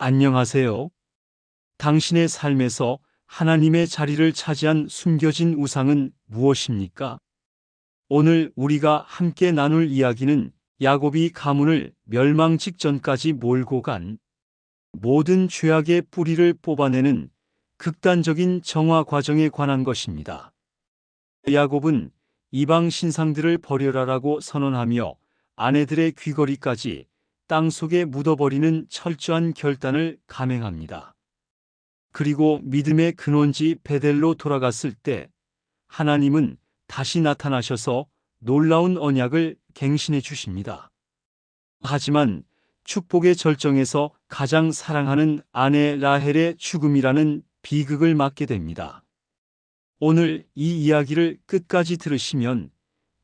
안녕하세요. 당신의 삶에서 하나님의 자리를 차지한 숨겨진 우상은 무엇입니까? 오늘 우리가 함께 나눌 이야기는 야곱이 가문을 멸망 직전까지 몰고 간 모든 죄악의 뿌리를 뽑아내는 극단적인 정화 과정에 관한 것입니다. 야곱은 이방 신상들을 버려라라고 선언하며 아내들의 귀걸이까지 땅 속에 묻어버리는 철저한 결단을 감행합니다. 그리고 믿음의 근원지 베델로 돌아갔을 때 하나님은 다시 나타나셔서 놀라운 언약을 갱신해 주십니다. 하지만 축복의 절정에서 가장 사랑하는 아내 라헬의 죽음이라는 비극을 맞게 됩니다. 오늘 이 이야기를 끝까지 들으시면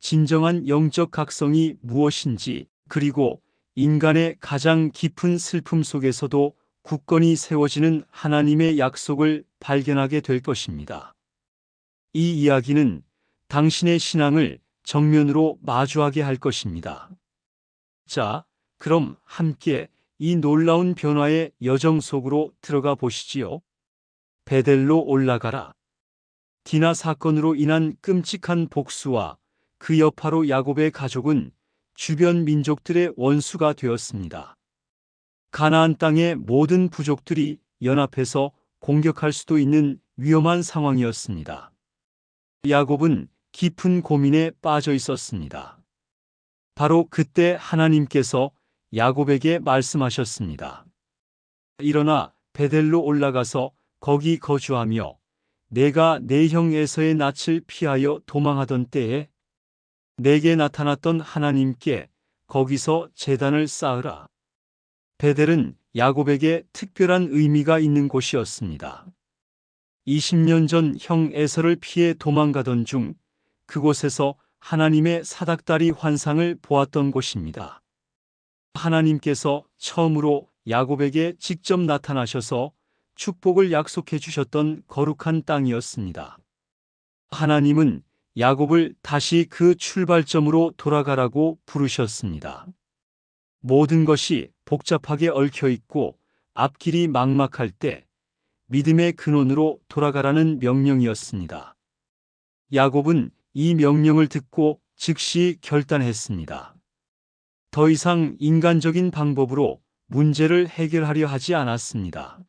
진정한 영적 각성이 무엇인지 그리고 인간의 가장 깊은 슬픔 속에서도 굳건히 세워지는 하나님의 약속을 발견하게 될 것입니다. 이 이야기는 당신의 신앙을 정면으로 마주하게 할 것입니다. 자, 그럼 함께 이 놀라운 변화의 여정 속으로 들어가 보시지요. 베델로 올라가라. 디나 사건으로 인한 끔찍한 복수와 그 여파로 야곱의 가족은 주변 민족들의 원수가 되었습니다. 가나안 땅의 모든 부족들이 연합해서 공격할 수도 있는 위험한 상황이었습니다. 야곱은 깊은 고민에 빠져 있었습니다. 바로 그때 하나님께서 야곱에게 말씀하셨습니다. 일어나 베델로 올라가서 거기 거주하며 내가 내 형 에서의 낯을 피하여 도망하던 때에 내게 나타났던 하나님께 거기서 재단을 쌓으라. 베델은 야곱에게 특별한 의미가 있는 곳이었습니다. 20년 전 형 에서를 피해 도망가던 중 그곳에서 하나님의 사닥다리 환상을 보았던 곳입니다. 하나님께서 처음으로 야곱에게 직접 나타나셔서 축복을 약속해 주셨던 거룩한 땅이었습니다. 하나님은 야곱을 다시 그 출발점으로 돌아가라고 부르셨습니다. 모든 것이 복잡하게 얽혀 있고 앞길이 막막할 때 믿음의 근원으로 돌아가라는 명령이었습니다. 야곱은 이 명령을 듣고 즉시 결단했습니다. 더 이상 인간적인 방법으로 문제를 해결하려 하지 않았습니다.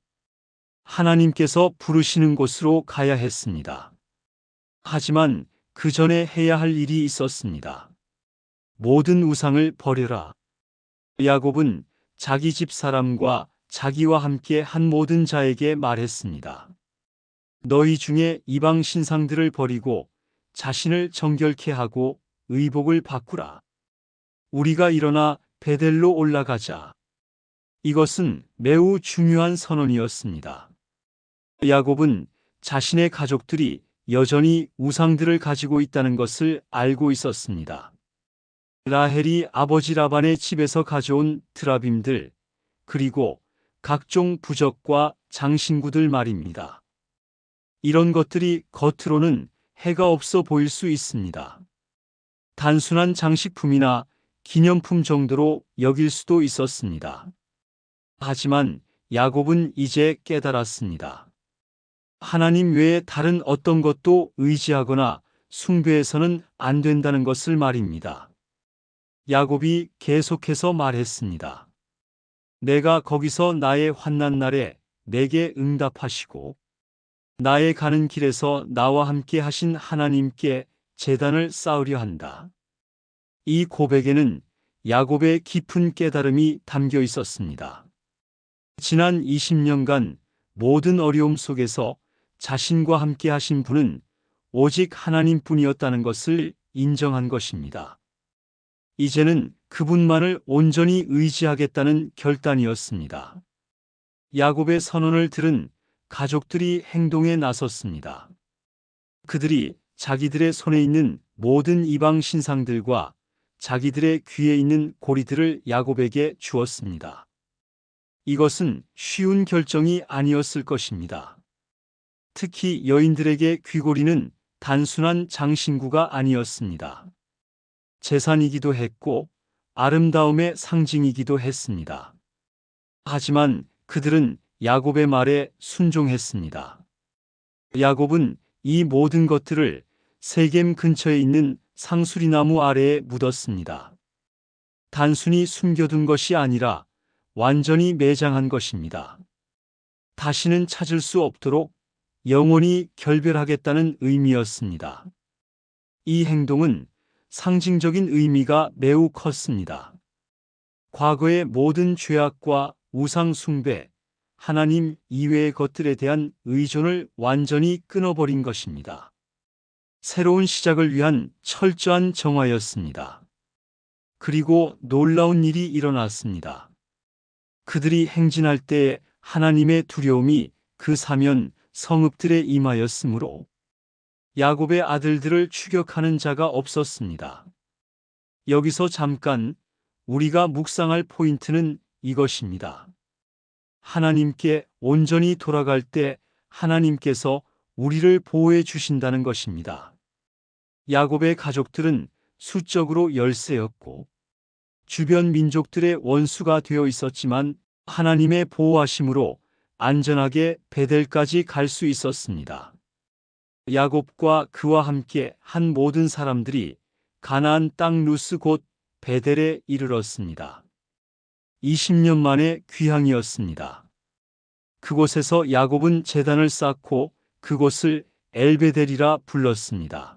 하나님께서 부르시는 곳으로 가야 했습니다. 하지만 그 전에 해야 할 일이 있었습니다. 모든 우상을 버려라. 야곱은 자기 집 사람과 자기와 함께 한 모든 자에게 말했습니다. 너희 중에 이방 신상들을 버리고 자신을 정결케 하고 의복을 바꾸라. 우리가 일어나 베델로 올라가자. 이것은 매우 중요한 선언이었습니다. 야곱은 자신의 가족들이 여전히 우상들을 가지고 있다는 것을 알고 있었습니다. 라헬이 아버지 라반의 집에서 가져온 드라빔들, 그리고 각종 부적과 장신구들 말입니다. 이런 것들이 겉으로는 해가 없어 보일 수 있습니다. 단순한 장식품이나 기념품 정도로 여길 수도 있었습니다. 하지만 야곱은 이제 깨달았습니다. 하나님 외에 다른 어떤 것도 의지하거나 숭배해서는 안 된다는 것을 말입니다. 야곱이 계속해서 말했습니다. 내가 거기서 나의 환난 날에 내게 응답하시고 나의 가는 길에서 나와 함께 하신 하나님께 재단을 쌓으려 한다. 이 고백에는 야곱의 깊은 깨달음이 담겨 있었습니다. 지난 20년간 모든 어려움 속에서 자신과 함께 하신 분은 오직 하나님 뿐이었다는 것을 인정한 것입니다. 이제는 그분만을 온전히 의지하겠다는 결단이었습니다. 야곱의 선언을 들은 가족들이 행동에 나섰습니다. 그들이 자기들의 손에 있는 모든 이방 신상들과 자기들의 귀에 있는 고리들을 야곱에게 주었습니다. 이것은 쉬운 결정이 아니었을 것입니다. 특히 여인들에게 귀고리는 단순한 장신구가 아니었습니다. 재산이기도 했고 아름다움의 상징이기도 했습니다. 하지만 그들은 야곱의 말에 순종했습니다. 야곱은 이 모든 것들을 세겜 근처에 있는 상수리나무 아래에 묻었습니다. 단순히 숨겨둔 것이 아니라 완전히 매장한 것입니다. 다시는 찾을 수 없도록 영원히 결별하겠다는 의미였습니다. 이 행동은 상징적인 의미가 매우 컸습니다. 과거의 모든 죄악과 우상 숭배, 하나님 이외의 것들에 대한 의존을 완전히 끊어버린 것입니다. 새로운 시작을 위한 철저한 정화였습니다. 그리고 놀라운 일이 일어났습니다. 그들이 행진할 때 하나님의 두려움이 그 사면 성읍들에 임하였으므로 야곱의 아들들을 추격하는 자가 없었습니다. 여기서 잠깐 우리가 묵상할 포인트는 이것입니다. 하나님께 온전히 돌아갈 때 하나님께서 우리를 보호해 주신다는 것입니다. 야곱의 가족들은 수적으로 열세였고 주변 민족들의 원수가 되어 있었지만 하나님의 보호하심으로 안전하게 베델까지 갈 수 있었습니다. 야곱과 그와 함께 한 모든 사람들이 가나안 땅 루스 곧 베델에 이르렀습니다. 20년 만의 귀향이었습니다. 그곳에서 야곱은 재단을 쌓고 그곳을 엘베델이라 불렀습니다.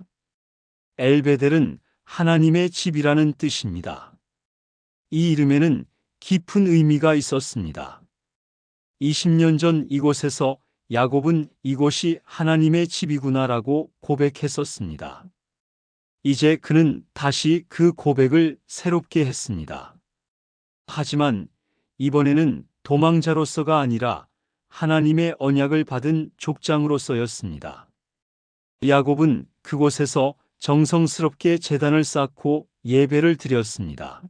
엘베델은 하나님의 집이라는 뜻입니다. 이 이름에는 깊은 의미가 있었습니다. 20년 전 이곳에서 야곱은 이곳이 하나님의 집이구나라고 고백했었습니다. 이제 그는 다시 그 고백을 새롭게 했습니다. 하지만 이번에는 도망자로서가 아니라 하나님의 언약을 받은 족장으로서였습니다. 야곱은 그곳에서 정성스럽게 재단을 쌓고 예배를 드렸습니다.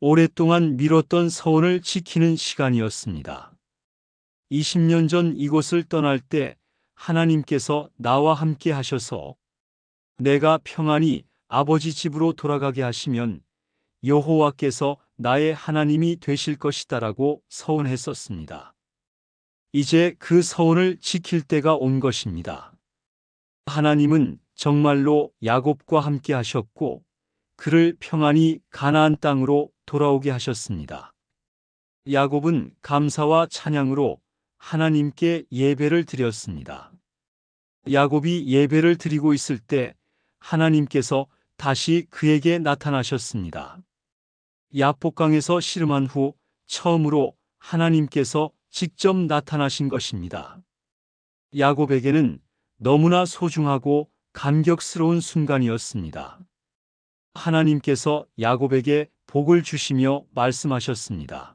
오랫동안 미뤘던 서원을 지키는 시간이었습니다. 20년 전 이곳을 떠날 때 하나님께서 나와 함께 하셔서 내가 평안히 아버지 집으로 돌아가게 하시면 여호와께서 나의 하나님이 되실 것이다라고 서원했었습니다. 이제 그 서원을 지킬 때가 온 것입니다. 하나님은 정말로 야곱과 함께 하셨고 그를 평안히 가나안 땅으로 돌아오게 하셨습니다. 야곱은 감사와 찬양으로 하나님께 예배를 드렸습니다. 야곱이 예배를 드리고 있을 때 하나님께서 다시 그에게 나타나셨습니다. 야복강에서 씨름한 후 처음으로 하나님께서 직접 나타나신 것입니다. 야곱에게는 너무나 소중하고 감격스러운 순간이었습니다. 하나님께서 야곱에게 복을 주시며 말씀하셨습니다.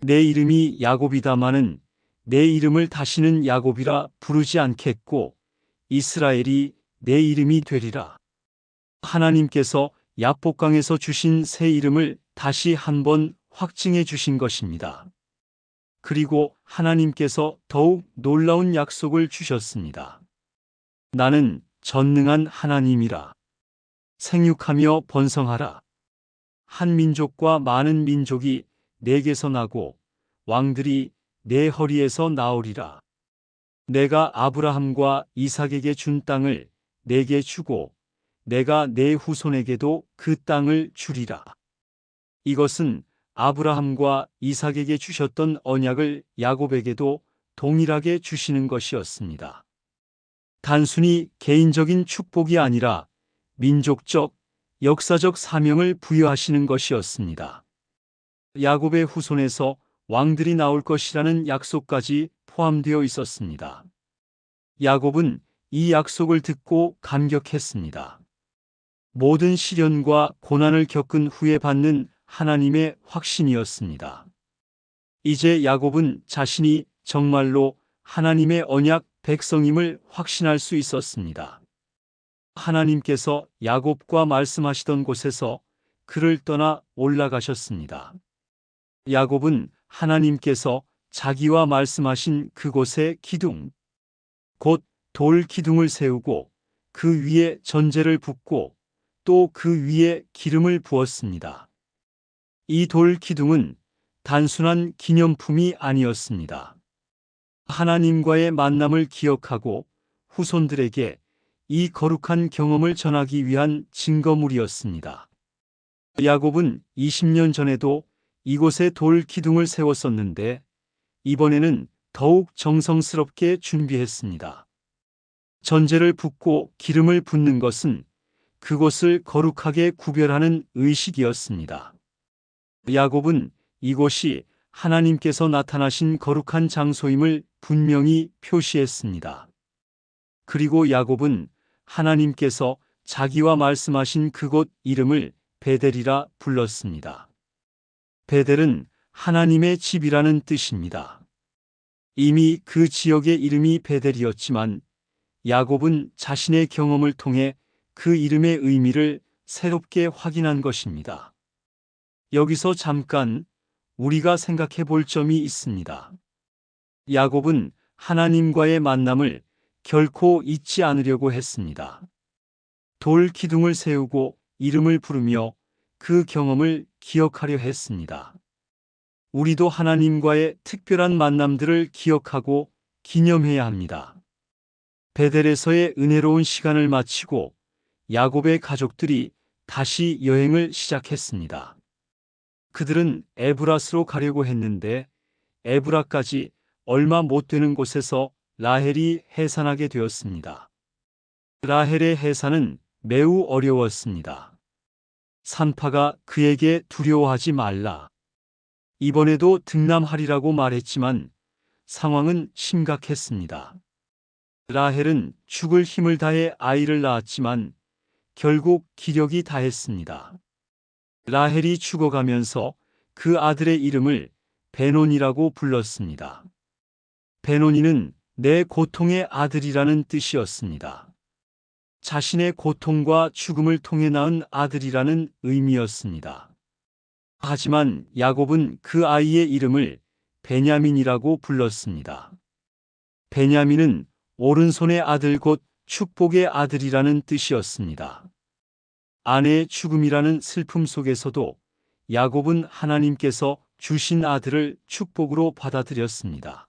내 이름이 야곱이다마는 내 이름을 다시는 야곱이라 부르지 않겠고 이스라엘이 내 이름이 되리라. 하나님께서 야복강에서 주신 새 이름을 다시 한번 확증해 주신 것입니다. 그리고 하나님께서 더욱 놀라운 약속을 주셨습니다. 나는 전능한 하나님이라. 생육하며 번성하라. 한 민족과 많은 민족이 내게서 나고 왕들이 내 허리에서 나오리라. 내가 아브라함과 이삭에게 준 땅을 내게 주고 내가 내 후손에게도 그 땅을 주리라. 이것은 아브라함과 이삭에게 주셨던 언약을 야곱에게도 동일하게 주시는 것이었습니다. 단순히 개인적인 축복이 아니라 민족적, 역사적 사명을 부여하시는 것이었습니다. 야곱의 후손에서 왕들이 나올 것이라는 약속까지 포함되어 있었습니다. 야곱은 이 약속을 듣고 감격했습니다. 모든 시련과 고난을 겪은 후에 받는 하나님의 확신이었습니다. 이제 야곱은 자신이 정말로 하나님의 언약 백성임을 확신할 수 있었습니다. 하나님께서 야곱과 말씀하시던 곳에서 그를 떠나 올라가셨습니다. 야곱은 하나님께서 자기와 말씀하신 그곳에 기둥, 곧 돌 기둥을 세우고 그 위에 전제를 붓고 또 그 위에 기름을 부었습니다. 이 돌 기둥은 단순한 기념품이 아니었습니다. 하나님과의 만남을 기억하고 후손들에게 이 거룩한 경험을 전하기 위한 증거물이었습니다. 야곱은 20년 전에도 이곳에 돌 기둥을 세웠었는데 이번에는 더욱 정성스럽게 준비했습니다. 전제를 붓고 기름을 붓는 것은 그곳을 거룩하게 구별하는 의식이었습니다. 야곱은 이곳이 하나님께서 나타나신 거룩한 장소임을 분명히 표시했습니다. 그리고 야곱은 하나님께서 자기와 말씀하신 그곳 이름을 베델이라 불렀습니다. 베델은 하나님의 집이라는 뜻입니다. 이미 그 지역의 이름이 베델이었지만 야곱은 자신의 경험을 통해 그 이름의 의미를 새롭게 확인한 것입니다. 여기서 잠깐 우리가 생각해 볼 점이 있습니다. 야곱은 하나님과의 만남을 결코 잊지 않으려고 했습니다. 돌 기둥을 세우고 이름을 부르며 그 경험을 기억하려 했습니다. 우리도 하나님과의 특별한 만남들을 기억하고 기념해야 합니다. 베델에서의 은혜로운 시간을 마치고 야곱의 가족들이 다시 여행을 시작했습니다. 그들은 에브라스로 가려고 했는데 에브라까지 얼마 못 되는 곳에서 라헬이 해산하게 되었습니다. 라헬의 해산은 매우 어려웠습니다. 산파가 그에게 두려워하지 말라. 이번에도 등남하리라고 말했지만 상황은 심각했습니다. 라헬은 죽을 힘을 다해 아이를 낳았지만 결국 기력이 다했습니다. 라헬이 죽어가면서 그 아들의 이름을 베논이라고 불렀습니다. 베논이는 내 고통의 아들이라는 뜻이었습니다. 자신의 고통과 죽음을 통해 낳은 아들이라는 의미였습니다. 하지만 야곱은 그 아이의 이름을 베냐민이라고 불렀습니다. 베냐민은 오른손의 아들 곧 축복의 아들이라는 뜻이었습니다. 아내의 죽음이라는 슬픔 속에서도 야곱은 하나님께서 주신 아들을 축복으로 받아들였습니다.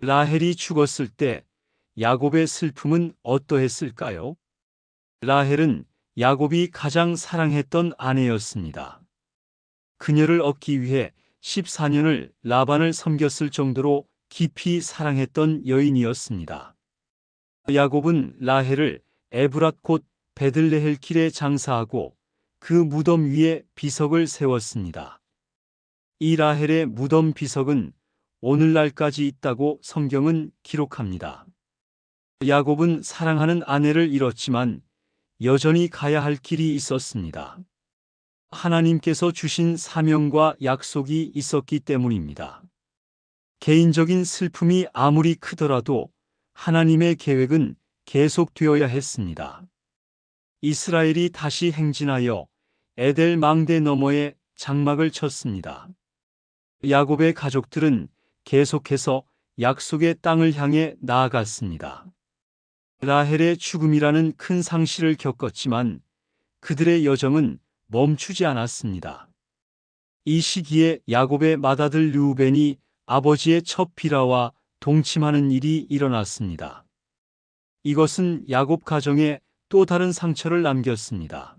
라헬이 죽었을 때 야곱의 슬픔은 어떠했을까요? 라헬은 야곱이 가장 사랑했던 아내였습니다. 그녀를 얻기 위해 14년을 라반을 섬겼을 정도로 깊이 사랑했던 여인이었습니다. 야곱은 라헬을 에브랏 곧 베들레헬 길에 장사하고 그 무덤 위에 비석을 세웠습니다. 이 라헬의 무덤 비석은 오늘날까지 있다고 성경은 기록합니다. 야곱은 사랑하는 아내를 잃었지만 여전히 가야 할 길이 있었습니다. 하나님께서 주신 사명과 약속이 있었기 때문입니다. 개인적인 슬픔이 아무리 크더라도 하나님의 계획은 계속되어야 했습니다. 이스라엘이 다시 행진하여 에델 망대 너머에 장막을 쳤습니다. 야곱의 가족들은 계속해서 약속의 땅을 향해 나아갔습니다. 라헬의 죽음이라는 큰 상실을 겪었지만 그들의 여정은 멈추지 않았습니다. 이 시기에 야곱의 맏아들 르우벤이 아버지의 첫 비라와 동침하는 일이 일어났습니다. 이것은 야곱 가정에 또 다른 상처를 남겼습니다.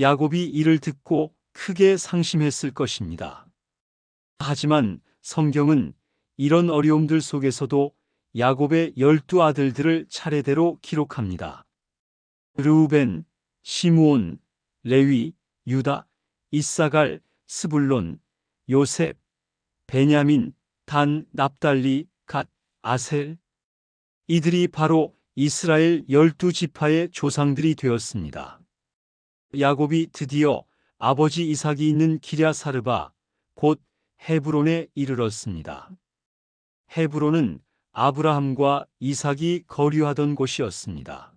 야곱이 이를 듣고 크게 상심했을 것입니다. 하지만 성경은 이런 어려움들 속에서도 야곱의 열두 아들들을 차례대로 기록합니다. 르우벤, 시므온, 레위, 유다, 이사갈, 스불론, 요셉, 베냐민, 단, 납달리, 갓, 아셀. 이들이 바로 이스라엘 열두 지파의 조상들이 되었습니다. 야곱이 드디어 아버지 이삭이 있는 기랴사르바, 곧 헤브론에 이르렀습니다. 헤브론은 아브라함과 이삭이 거류하던 곳이었습니다.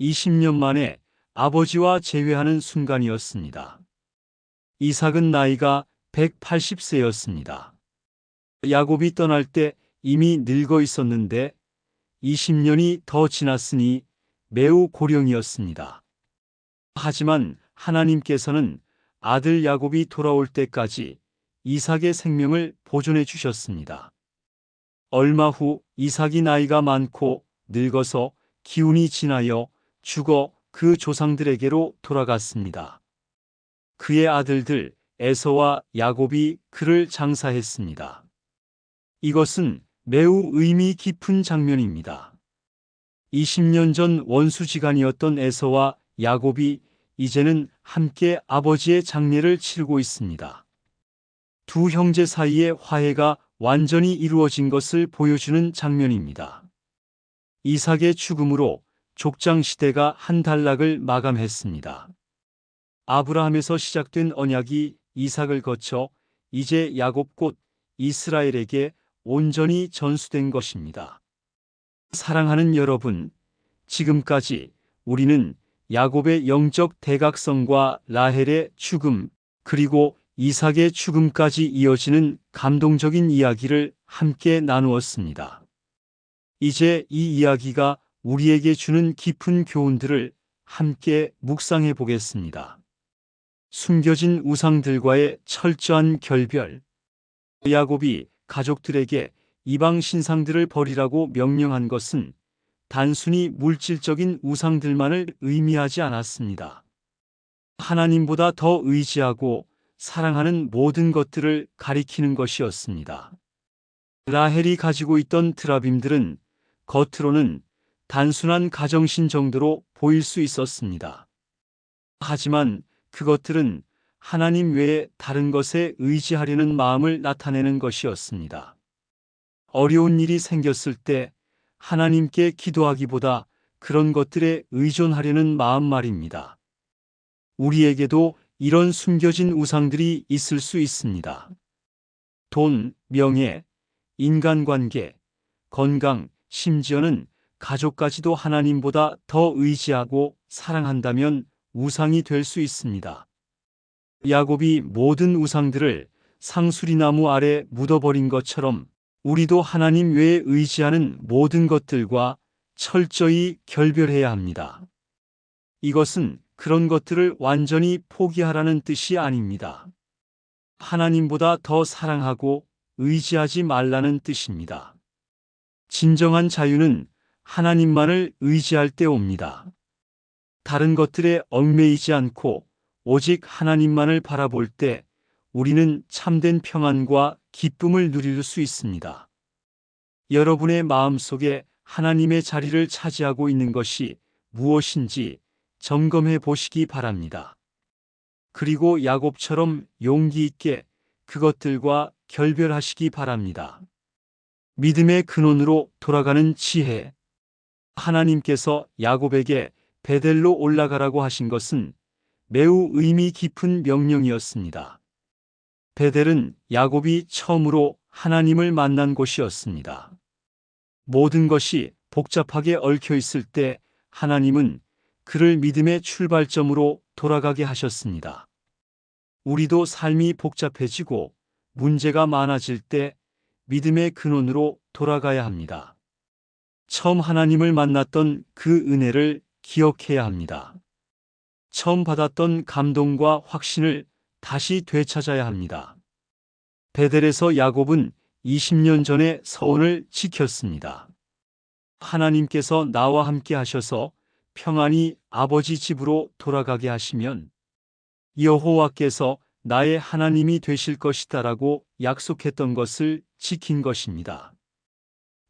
20년 만에 아버지와 재회하는 순간이었습니다. 이삭은 나이가 180세였습니다. 야곱이 떠날 때 이미 늙어 있었는데 20년이 더 지났으니 매우 고령이었습니다. 하지만 하나님께서는 아들 야곱이 돌아올 때까지 이삭의 생명을 보존해 주셨습니다. 얼마 후 이삭이 나이가 많고 늙어서 기운이 지나여 죽어 그 조상들에게로 돌아갔습니다. 그의 아들들 에서와 야곱이 그를 장사했습니다. 이것은 매우 의미 깊은 장면입니다. 20년 전 원수지간이었던 에서와 야곱이 이제는 함께 아버지의 장례를 치르고 있습니다. 두 형제 사이의 화해가 완전히 이루어진 것을 보여주는 장면입니다. 이삭의 죽음으로 족장 시대가 한 단락을 마감했습니다. 아브라함에서 시작된 언약이 이삭을 거쳐 이제 야곱 곧 이스라엘에게 온전히 전수된 것입니다. 사랑하는 여러분, 지금까지 우리는 야곱의 영적 대각성과 라헬의 죽음, 그리고 이삭의 죽음까지 이어지는 감동적인 이야기를 함께 나누었습니다. 이제 이 이야기가 우리에게 주는 깊은 교훈들을 함께 묵상해 보겠습니다. 숨겨진 우상들과의 철저한 결별. 야곱이 가족들에게 이방 신상들을 버리라고 명령한 것은 단순히 물질적인 우상들만을 의미하지 않았습니다. 하나님보다 더 의지하고 사랑하는 모든 것들을 가리키는 것이었습니다. 라헬이 가지고 있던 드라빔들은 겉으로는 단순한 가정신 정도로 보일 수 있었습니다. 하지만 그것들은 하나님 외에 다른 것에 의지하려는 마음을 나타내는 것이었습니다. 어려운 일이 생겼을 때 하나님께 기도하기보다 그런 것들에 의존하려는 마음 말입니다. 우리에게도 이런 숨겨진 우상들이 있을 수 있습니다. 돈, 명예, 인간관계, 건강, 심지어는 가족까지도 하나님보다 더 의지하고 사랑한다면 우상이 될 수 있습니다. 야곱이 모든 우상들을 상수리나무 아래 묻어버린 것처럼 우리도 하나님 외에 의지하는 모든 것들과 철저히 결별해야 합니다. 이것은 그런 것들을 완전히 포기하라는 뜻이 아닙니다. 하나님보다 더 사랑하고 의지하지 말라는 뜻입니다. 진정한 자유는 하나님만을 의지할 때 옵니다. 다른 것들에 얽매이지 않고 오직 하나님만을 바라볼 때 우리는 참된 평안과 기쁨을 누릴 수 있습니다. 여러분의 마음 속에 하나님의 자리를 차지하고 있는 것이 무엇인지 점검해 보시기 바랍니다. 그리고 야곱처럼 용기 있게 그것들과 결별하시기 바랍니다. 믿음의 근원으로 돌아가는 지혜. 하나님께서 야곱에게 베델로 올라가라고 하신 것은 매우 의미 깊은 명령이었습니다. 베델은 야곱이 처음으로 하나님을 만난 곳이었습니다. 모든 것이 복잡하게 얽혀 있을 때 하나님은 그를 믿음의 출발점으로 돌아가게 하셨습니다. 우리도 삶이 복잡해지고 문제가 많아질 때 믿음의 근원으로 돌아가야 합니다. 처음 하나님을 만났던 그 은혜를 기억해야 합니다. 처음 받았던 감동과 확신을 다시 되찾아야 합니다. 베델에서 야곱은 20년 전에 서원을 지켰습니다. 하나님께서 나와 함께 하셔서 평안히 아버지 집으로 돌아가게 하시면 여호와께서 나의 하나님이 되실 것이다라고 약속했던 것을 지킨 것입니다.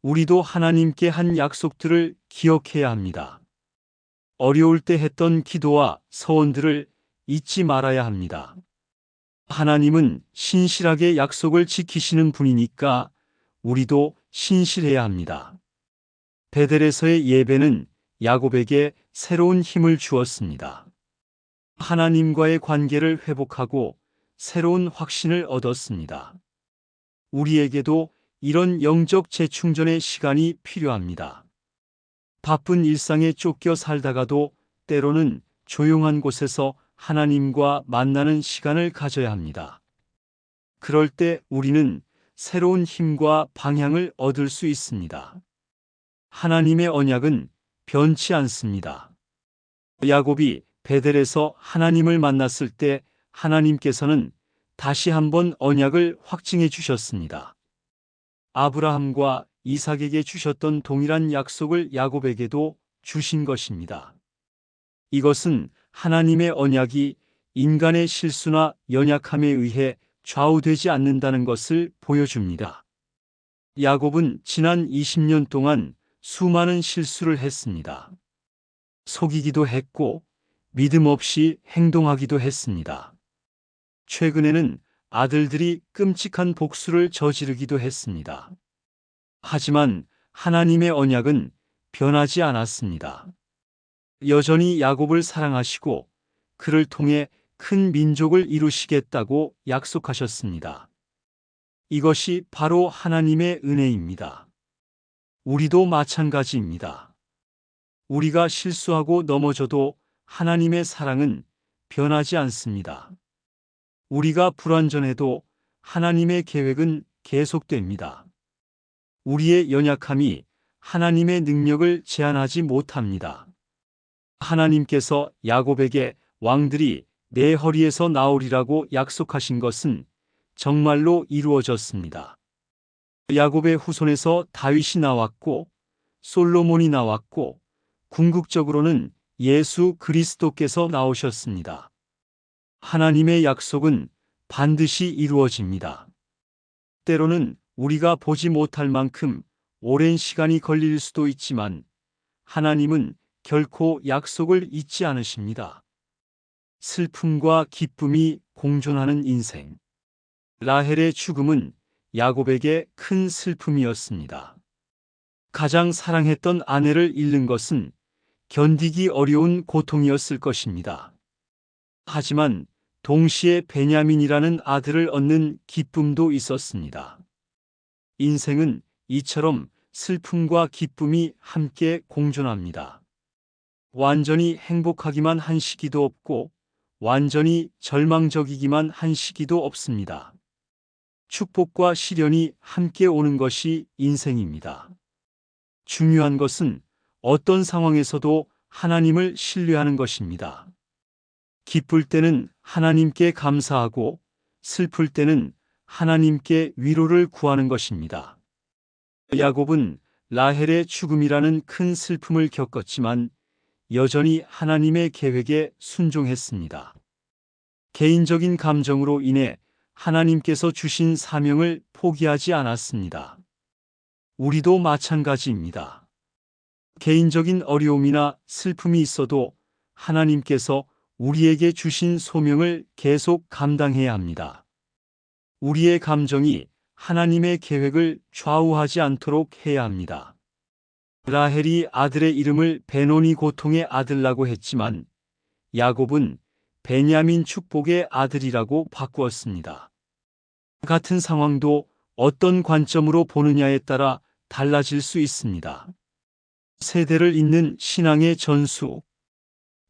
우리도 하나님께 한 약속들을 기억해야 합니다. 어려울 때 했던 기도와 서원들을 잊지 말아야 합니다. 하나님은 신실하게 약속을 지키시는 분이니까 우리도 신실해야 합니다. 베델에서의 예배는 야곱에게 새로운 힘을 주었습니다. 하나님과의 관계를 회복하고 새로운 확신을 얻었습니다. 우리에게도 이런 영적 재충전의 시간이 필요합니다. 바쁜 일상에 쫓겨 살다가도 때로는 조용한 곳에서 하나님과 만나는 시간을 가져야 합니다. 그럴 때 우리는 새로운 힘과 방향을 얻을 수 있습니다. 하나님의 언약은 변치 않습니다. 야곱이 베델에서 하나님을 만났을 때 하나님께서는 다시 한번 언약을 확증해 주셨습니다. 아브라함과 이삭에게 주셨던 동일한 약속을 야곱에게도 주신 것입니다. 이것은 하나님의 언약이 인간의 실수나 연약함에 의해 좌우되지 않는다는 것을 보여줍니다. 야곱은 지난 20년 동안 수많은 실수를 했습니다. 속이기도 했고 믿음 없이 행동하기도 했습니다. 최근에는 아들들이 끔찍한 복수를 저지르기도 했습니다. 하지만 하나님의 언약은 변하지 않았습니다. 여전히 야곱을 사랑하시고 그를 통해 큰 민족을 이루시겠다고 약속하셨습니다. 이것이 바로 하나님의 은혜입니다. 우리도 마찬가지입니다. 우리가 실수하고 넘어져도 하나님의 사랑은 변하지 않습니다. 우리가 불완전해도 하나님의 계획은 계속됩니다. 우리의 연약함이 하나님의 능력을 제한하지 못합니다. 하나님께서 야곱에게 왕들이 내 허리에서 나오리라고 약속하신 것은 정말로 이루어졌습니다. 야곱의 후손에서 다윗이 나왔고 솔로몬이 나왔고 궁극적으로는 예수 그리스도께서 나오셨습니다. 하나님의 약속은 반드시 이루어집니다. 때로는 우리가 보지 못할 만큼 오랜 시간이 걸릴 수도 있지만 하나님은 결코 약속을 잊지 않으십니다. 슬픔과 기쁨이 공존하는 인생. 라헬의 죽음은 야곱에게 큰 슬픔이었습니다. 가장 사랑했던 아내를 잃는 것은 견디기 어려운 고통이었을 것입니다. 하지만 동시에 베냐민이라는 아들을 얻는 기쁨도 있었습니다. 인생은 이처럼 슬픔과 기쁨이 함께 공존합니다. 완전히 행복하기만 한 시기도 없고 완전히 절망적이기만 한 시기도 없습니다. 축복과 시련이 함께 오는 것이 인생입니다. 중요한 것은 어떤 상황에서도 하나님을 신뢰하는 것입니다. 기쁠 때는 하나님께 감사하고 슬플 때는 하나님께 위로를 구하는 것입니다. 야곱은 라헬의 죽음이라는 큰 슬픔을 겪었지만 여전히 하나님의 계획에 순종했습니다. 개인적인 감정으로 인해 하나님께서 주신 사명을 포기하지 않았습니다. 우리도 마찬가지입니다. 개인적인 어려움이나 슬픔이 있어도 하나님께서 우리에게 주신 소명을 계속 감당해야 합니다. 우리의 감정이 하나님의 계획을 좌우하지 않도록 해야 합니다. 라헬이 아들의 이름을 베노니 고통의 아들라고 했지만 야곱은 베냐민 축복의 아들이라고 바꾸었습니다. 같은 상황도 어떤 관점으로 보느냐에 따라 달라질 수 있습니다. 세대를 잇는 신앙의 전수,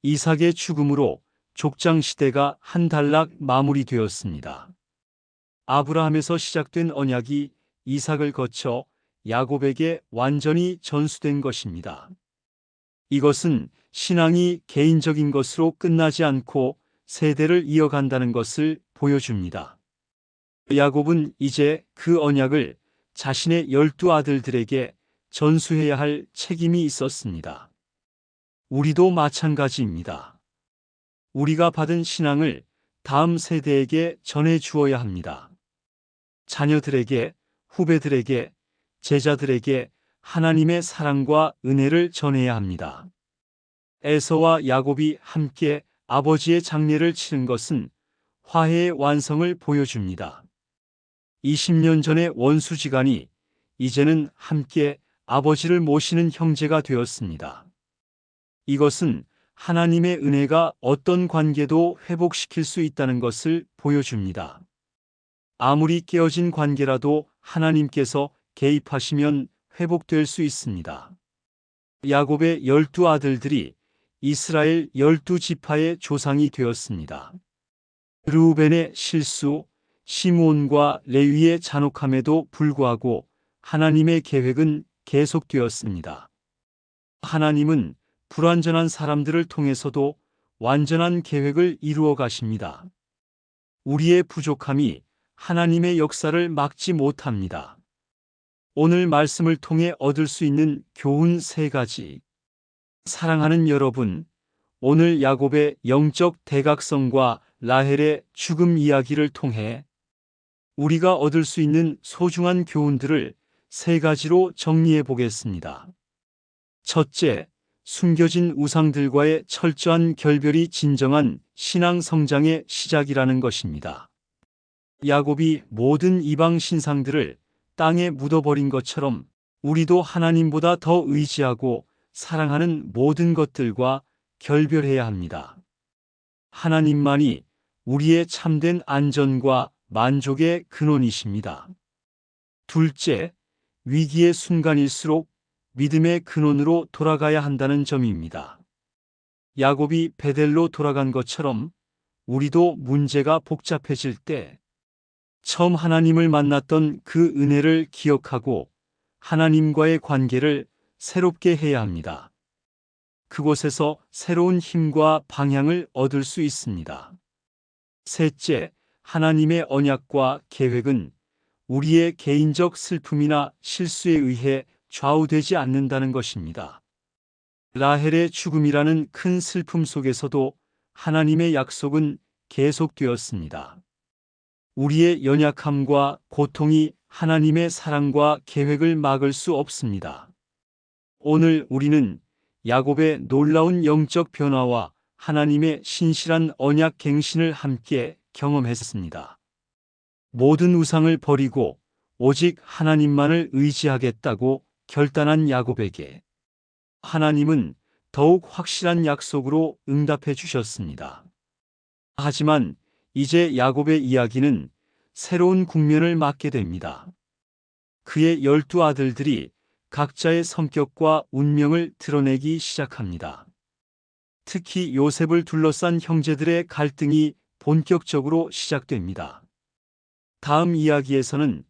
이삭의 죽음으로 족장 시대가 한 단락 마무리되었습니다. 아브라함에서 시작된 언약이 이삭을 거쳐 야곱에게 완전히 전수된 것입니다. 이것은 신앙이 개인적인 것으로 끝나지 않고 세대를 이어간다는 것을 보여줍니다. 야곱은 이제 그 언약을 자신의 열두 아들들에게 전수해야 할 책임이 있었습니다. 우리도 마찬가지입니다. 우리가 받은 신앙을 다음 세대에게 전해 주어야 합니다. 자녀들에게, 후배들에게, 제자들에게 하나님의 사랑과 은혜를 전해야 합니다. 에서와 야곱이 함께 아버지의 장례를 치른 것은 화해의 완성을 보여줍니다. 20년 전의 원수지간이 이제는 함께 아버지를 모시는 형제가 되었습니다. 이것은 하나님의 은혜가 어떤 관계도 회복시킬 수 있다는 것을 보여줍니다. 아무리 깨어진 관계라도 하나님께서 개입하시면 회복될 수 있습니다. 야곱의 열두 아들들이 이스라엘 열두 지파의 조상이 되었습니다. 르우벤의 실수, 시므온과 레위의 잔혹함에도 불구하고 하나님의 계획은 계속되었습니다. 하나님은 불완전한 사람들을 통해서도 완전한 계획을 이루어 가십니다. 우리의 부족함이 하나님의 역사를 막지 못합니다. 오늘 말씀을 통해 얻을 수 있는 교훈 세 가지. 사랑하는 여러분, 오늘 야곱의 영적 대각성과 라헬의 죽음 이야기를 통해 우리가 얻을 수 있는 소중한 교훈들을 세 가지로 정리해 보겠습니다. 첫째, 숨겨진 우상들과의 철저한 결별이 진정한 신앙 성장의 시작이라는 것입니다. 야곱이 모든 이방 신상들을 땅에 묻어버린 것처럼 우리도 하나님보다 더 의지하고 사랑하는 모든 것들과 결별해야 합니다. 하나님만이 우리의 참된 안전과 만족의 근원이십니다. 둘째, 위기의 순간일수록 믿음의 근원으로 돌아가야 한다는 점입니다. 야곱이 베델로 돌아간 것처럼 우리도 문제가 복잡해질 때 처음 하나님을 만났던 그 은혜를 기억하고 하나님과의 관계를 새롭게 해야 합니다. 그곳에서 새로운 힘과 방향을 얻을 수 있습니다. 셋째, 하나님의 언약과 계획은 우리의 개인적 슬픔이나 실수에 의해 좌우되지 않는다는 것입니다. 라헬의 죽음이라는 큰 슬픔 속에서도 하나님의 약속은 계속되었습니다. 우리의 연약함과 고통이 하나님의 사랑과 계획을 막을 수 없습니다. 오늘 우리는 야곱의 놀라운 영적 변화와 하나님의 신실한 언약 갱신을 함께 경험했습니다. 모든 우상을 버리고 오직 하나님만을 의지하겠다고 결단한 야곱에게 하나님은 더욱 확실한 약속으로 응답해 주셨습니다. 하지만 이제 야곱의 이야기는 새로운 국면을 맞게 됩니다. 그의 열두 아들들이 각자의 성격과 운명을 드러내기 시작합니다. 특히 요셉을 둘러싼 형제들의 갈등이 본격적으로 시작됩니다. 다음 이야기에서는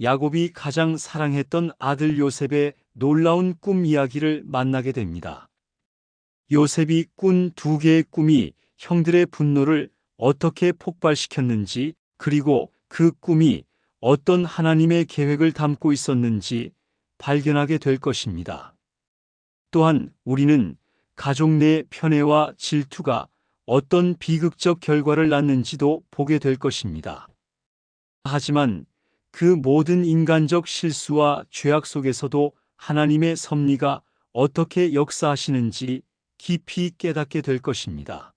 야곱이 가장 사랑했던 아들 요셉의 놀라운 꿈 이야기를 만나게 됩니다. 요셉이 꾼 두 개의 꿈이 형들의 분노를 어떻게 폭발시켰는지 그리고 그 꿈이 어떤 하나님의 계획을 담고 있었는지 발견하게 될 것입니다. 또한 우리는 가족 내 편애와 질투가 어떤 비극적 결과를 낳는지도 보게 될 것입니다. 하지만 그 모든 인간적 실수와 죄악 속에서도 하나님의 섭리가 어떻게 역사하시는지 깊이 깨닫게 될 것입니다.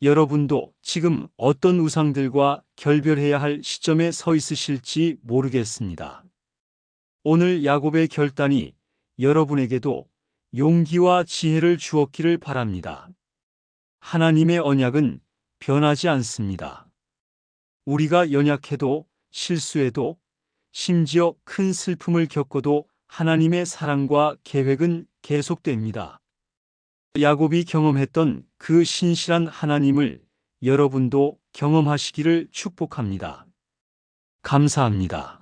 여러분도 지금 어떤 우상들과 결별해야 할 시점에 서 있으실지 모르겠습니다. 오늘 야곱의 결단이 여러분에게도 용기와 지혜를 주었기를 바랍니다. 하나님의 언약은 변하지 않습니다. 우리가 연약해도 실수해도 심지어 큰 슬픔을 겪어도 하나님의 사랑과 계획은 계속됩니다. 야곱이 경험했던 그 신실한 하나님을 여러분도 경험하시기를 축복합니다. 감사합니다.